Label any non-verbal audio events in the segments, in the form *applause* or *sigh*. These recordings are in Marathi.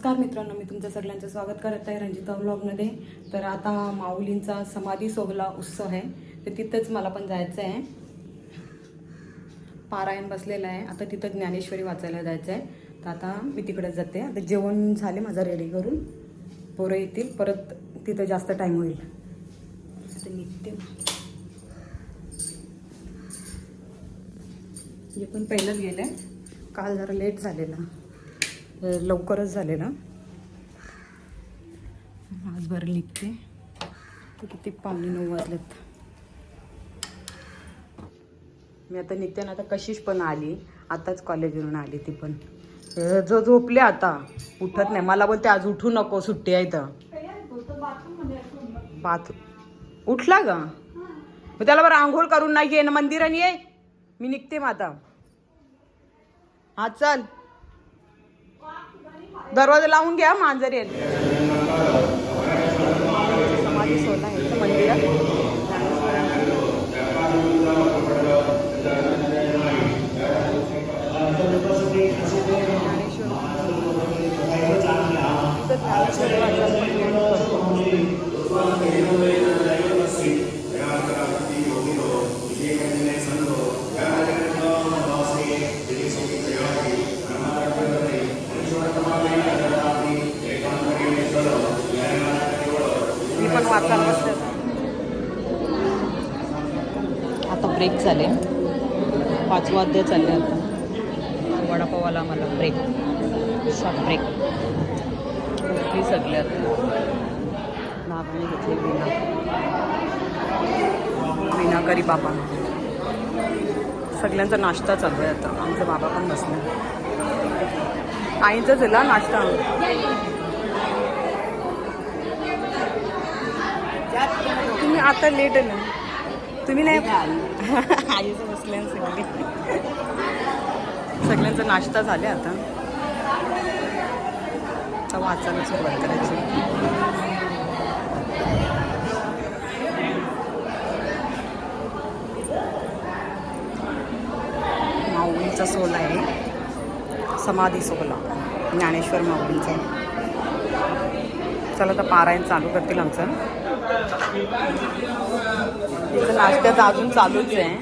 नमस्कार मित्रांनो मी तुमचं सगळ्यांचं स्वागत करत आहे रंजिता व्लॉगमध्ये तर आता माऊलींचा समाधी सोहळा उत्सव आहे. तर तिथंच मला पण जायचं आहे. पारायण बसलेलं आहे. आता तिथं ज्ञानेश्वरी वाचायला जायचं आहे तर आता मी तिकडे जाते. आता जेवण झाले माझं रेडी करून. पोरं येतील. परत तिथं जास्त टाईम होईल. आता निघते. जे पण पहिलंच गेलं आहे काल जरा लेट झालेला. लवकरच झालेला आज बरं निघते. तर किती पावणे नऊ वाजलेत. मी आता निघते ना आता कशीच पण आली. आताच कॉलेजवरून आली ती पण. जो झोपले आता उठत नाही. मला बोलते आज उठू नको सुट्टी आहे तर बाथ उठला ग. मग त्याला बरं आंघोळ करून नाही ये ना मंदिराने ये. मी निघते मग आता. हा चल. दरवाजा लावून घ्या मांजर येईल. समाधी स्वतः आहे मंदिरात पण वाचायला बसले आता ब्रेक झाले. पाच वाद्य चालले आता. वडापावाला मला ब्रेक शॉर्ट ब्रेक उठली सगळे आता बाबाने घेतली विना विना करी बाबा. सगळ्यांचा नाश्ता चालू आहे आता. आमचे बाबा पण बसले. आईचा झाला नाश्ता तुम्ही आता लेट आहे ना. तुम्ही नाही *laughs* आईचं बसले सगळे सगळ्यांचा नाश्ता झाले आता. आता वाचायला सुरुवात करायची. माऊलीचा सोहळा आहे. समाधी सोहळा. ज्ञानेश्वर माऊलींचा. चला आता पारायण चालू करतील आमचं. नाश्त्याचं अजून चालूच आहे.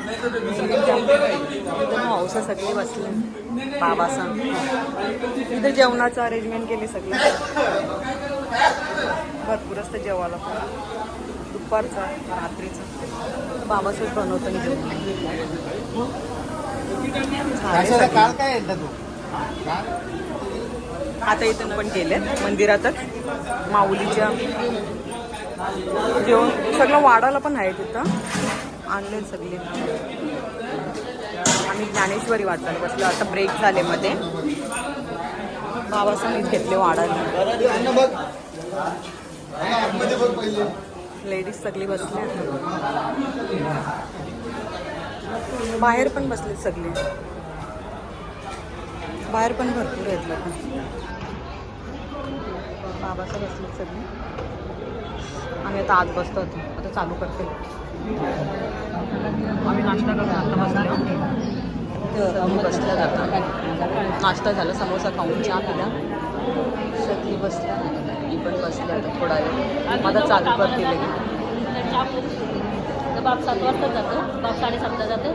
हौसा सगळे बसले. बाबासा इथं जेवणाचं अरेंजमेंट केले सगळे. भरपूर असतं जेवायला पण. दुपारचा रात्रीचा. बाबासोबत बनवतो मी जेवण काय? आता इथून पण गेलेत. मंदिरातच. माऊलीच्या जेवण. सगळं वाडाला पण आहे तिथं. आणले सगळे. आम्ही ज्ञानेश्वरी वाटायला बसलो. आता ब्रेक झाले मध्ये. बाबासाहेब घेतले वाडाला लेडीज सगळी बसले. बाहेर पण बसले सगळे. बाहेर पण भरपूर आहेत लोक. बाबासाहेब बसले सगळे. आम्ही आता आत बसतो आता चालू करते. आम्ही नाश्ता करतो आता बसलो आम्ही बसल्या जातो. नाश्ता झाला. समोसा खाऊन चहा पिला. सगळी बसल्या. मी पण बसले आता थोडा वेळ. आता चालू करते लगेच. बाप सात वाजता जातो. बाप साडेसातला जातो.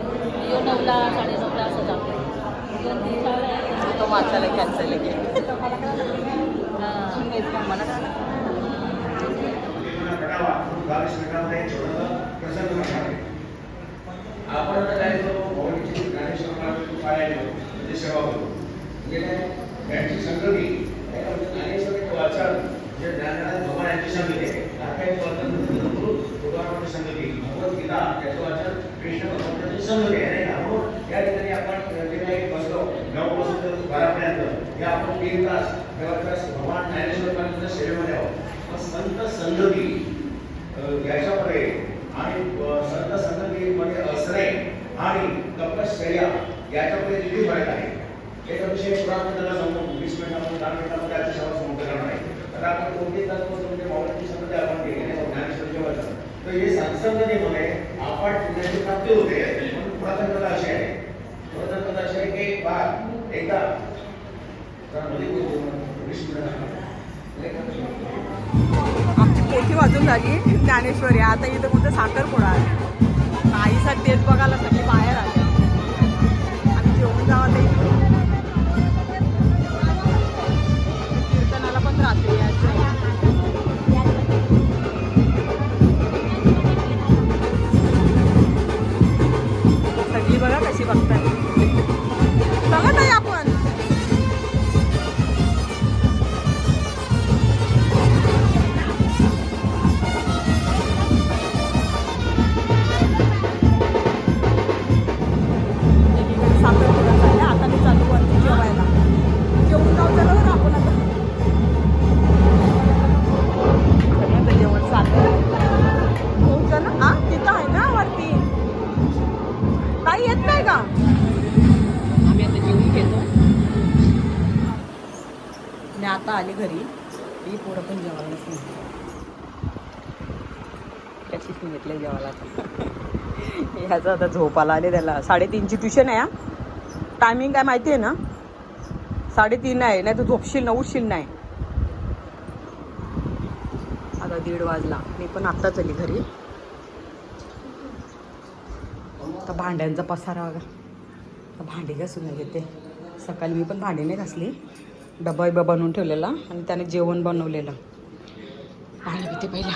यो नऊला साडेसातला असं जातो. दोन तीन शाळा आहेत. तो वाचायला सरकार नाही प्रसन्न मला आपण आता काय करतो भगवतीची ज्ञानेश्वराला पायाने म्हणजे सेवा होतो म्हणजे त्यांची यांची संगती ज्ञानेश्वराचे वाचन जे ज्ञानराज भगवान यांची संगती आहे काही वाचन भगवानाची संगती भगवद्गीता त्याचं वाचन कृष्ण भगवंताची संगती आहे नाही का म्हणून या ठिकाणी आपण जे काही बसलो नऊ पासून तर बारापर्यंत या आपण तीन तास तेव्हा भगवान ज्ञानेश्वर सेवेमध्ये आहोत मग संत संगती अ, याच्यामध्ये आणि अ, संत संगतीमध्ये असणे आणि तपश्चर्या याच्यामध्ये किती फरक आहे एक विषय पुराण त्याला समजून वीस मिनिटामध्ये दहा मिनिटामध्ये त्याच्या सेवा समाप्त करणार आहे तर आपण कोणती तत्व म्हणजे मावळाची संगती आपण केली नाही ज्ञानेश्वरचे वचन तर हे सत्संगतीमध्ये आपण पुण्याची प्राप्ती होते म्हणून पुरातन कथा अशी आहे पुरातन कथा अशी आहे की एक बार एकदा आमची पोथी वाजून झाली ज्ञानेश्वरी आता इथं कुठं साखरपुडा आहे आईचा तेच बघायला सगळी बाहेर आली. आम्ही जेवण जावा ते आता आले घरी. ही पोरं पण जेवायलाच नाही त्याचीच मी घेतलं जेवायला आता. *laughs* ह्याचं आता झोपाला आले त्याला साडेतीनची ट्युशन आहे टायमिंग काय माहिती आहे ना? साडेतीन आहे नाही तर झोपशील ना उठशील नाही. आता दीड वाजला. मी पण आत्ताच आली घरी. आता भांड्यांचा पसारा बघा. भांडी घासून घेते. सकाळी मी पण भांडी नाही घासली. डबा बिबा बनवून ठेवलेला आणि त्याने जेवण बनवलेलं. आणि ते पहिला.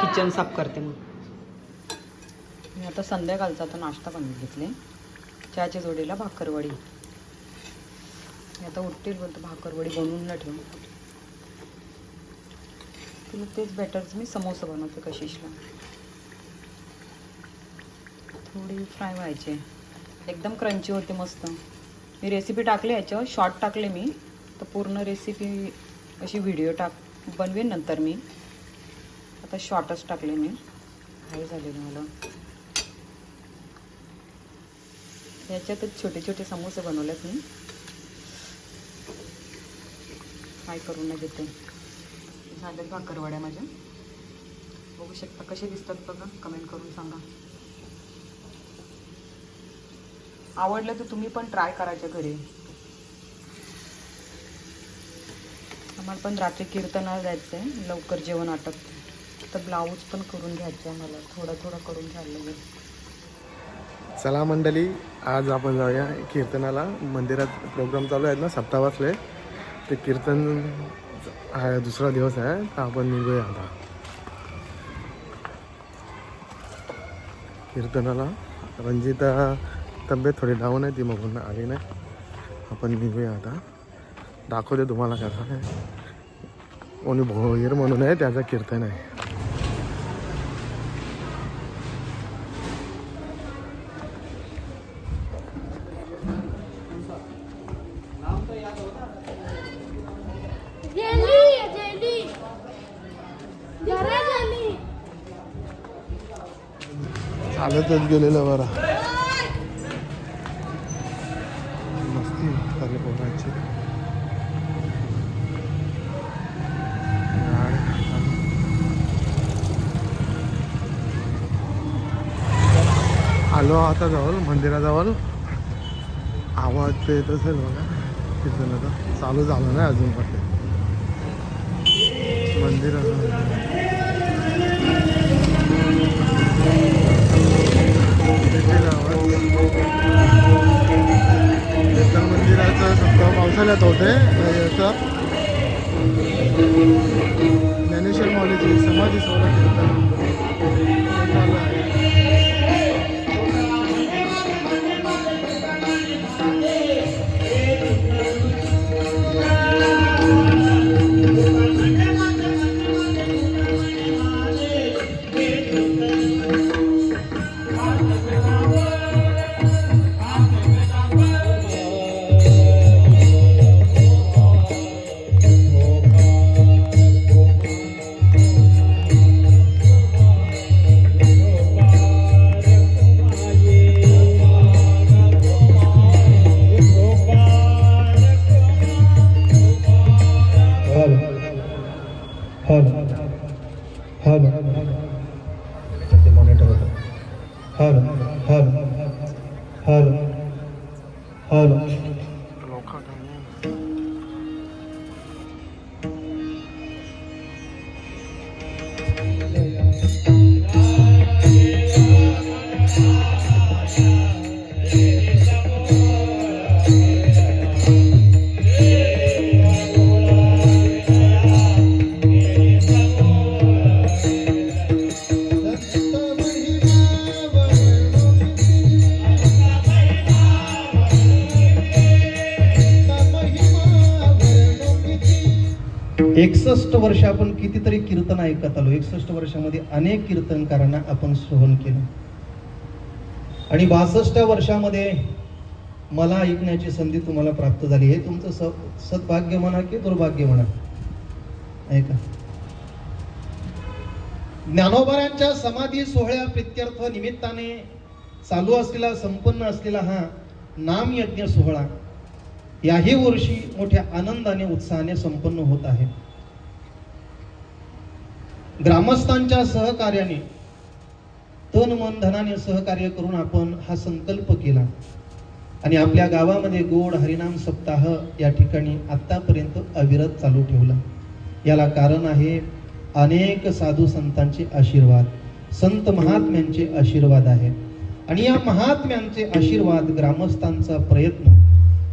किचन साफ करते मग. मी आता संध्याकाळचा आता नाश्ता बनवून घेतले चहाच्या जोडीला भाकरवडी. मी आता उठतील बोलतो भाकरवडी बनवून न ठेवून. तुला तेच बॅटरच मी समोसा बनवते कशिशला. थोडी फ्राय व्हायचे. एकदम क्रंची होते मस्त. मी रेसिपी टाकली याच्यावर शॉर्ट टाकले मी. तर पूर्ण रेसिपी अशी व्हिडिओ टाक बनवेन नंतर मी. आता शॉर्टच टाकले मी. काय झालेलं मला. याच्यातच छोटे छोटे समोसे बनवलेत मी. फ्राय करून नाही घेते झालेत भाकरवड्या माझ्या. बघू शकता कसे दिसतात बघा कमेंट करून सांगा. आवडलं तर तुम्ही पण ट्राय करायच्या घरी. आम्हाला पण रात्री कीर्तनाला जायचं आहे लवकर जेवण आटप. तर ब्लाऊज पण करून घ्यायचं आहे मला थोडं थोडं करून घ्यायला लागेल. चला मंडळी आज आपण जाऊया कीर्तनाला. मंदिरात प्रोग्राम चालू आहेत ना सप्ताह वाचले. ते कीर्तन आहे दुसरा दिवस आहे तर आपण निघूया आता. कीर्तनाला. रंजिता तब्येत थोडी डाऊन आहे ती मग आली नाही. आपण निघूया आता. दाखवते तुम्हाला कसं आहे कोणी भोईर म्हणून आहे त्याचं कीर्तन आहे. चालतच गेलेलं बरं. आलो आता जवळ मंदिराजवळ. आवाज ते येत असेल बघा. तिथून आता चालू झालं नाही अजून पण ते. मंदिराजवळ. आवाज मंदिराचं सप्ताह पावसाळ्यात होते. याचं ज्ञानेश्वर माऊलीची समाधी सोहळा एकसष्ट वर्ष आपण कितीतरी कीर्तन ऐकत आलो. एकसष्ट वर्षामध्ये अनेक कीर्तनकारांना आपण सोहन केलं. आणि बासष्ट वर्षामध्ये मला ऐकण्याची संधी तुम्हाला प्राप्त झाली. हे तुमचं स सद्भाग्य म्हणा की दुर्भाग्य म्हणा. ऐका ज्ञानोबारांच्या समाधी सोहळ्या प्रित्यर्थ निमित्ताने चालू असलेला संपन्न असलेला हा नाम यज्ञ सोहळा याही वर्षी मोठ्या आनंदाने उत्साहाने संपन्न होत आहे. ग्रामस्थांच्या सहकार्याने तन मन धनाने सहकार्य करून आपण हा संकल्प केला. आणि आपल्या गावामध्ये गोड हरिनाम सप्ताह या ठिकाणी आतापर्यंत अविरत चालू ठेवला. याला कारण आहे अनेक साधू संतांचे आशीर्वाद संत महात्म्यांचे आशीर्वाद आहे. आणि या महात्म्यांचे आशीर्वाद ग्रामस्थांचा प्रयत्न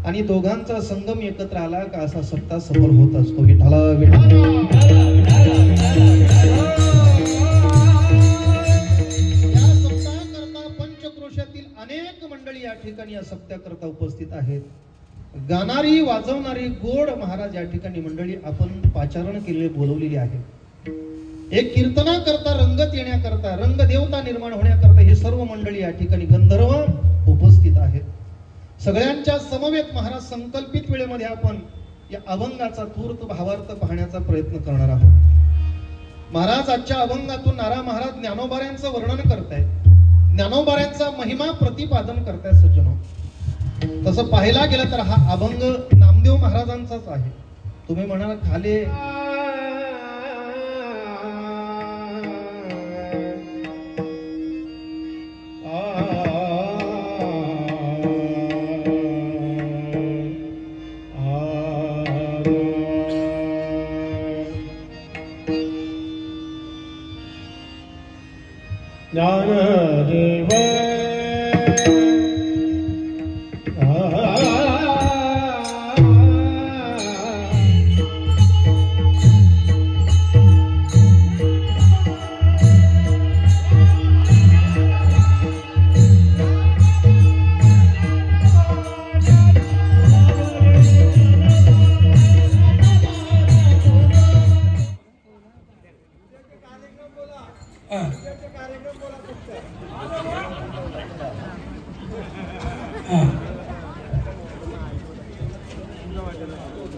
आणि दोघांचा संगम एकत्र आला का असा सप्ताह सफल होत असतो. विठाला विठाला मंडळी या ठिकाणी या सप्त्याकरता उपस्थित आहेत. गाणारी वाजवणारी गोड महाराज या ठिकाणी मंडळी आपण पाचारण केलेले बोलवलेली आहे. एक कीर्तनाकरता रंगत येण्याकरता रंग देवता निर्माण होण्याकरता हे सर्व मंडळी या ठिकाणी गंधर्व उपस्थित आहेत. सगळ्यांच्या समवेत महाराज संकल्पित वेळेमध्ये आपण या अभंगाचा तूर्त भावार्थ पाहण्याचा प्रयत्न करणार आहोत. महाराज आजच्या अभंगातून नारा महाराज ज्ञानोबाऱ्यांचं वर्णन करतायत. ज्ञानोबाऱ्यांचा महिमा प्रतिपादन करतायत सज्जनो. तसं पाहायला गेलं तर हा अभंग नामदेव महाराजांचाच आहे. तुम्ही म्हणाल खाले 娘惹的味。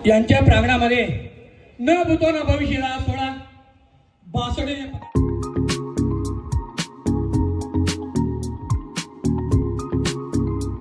यांच्या प्रांगणामध्ये न भूतो न भविष्याला सोळा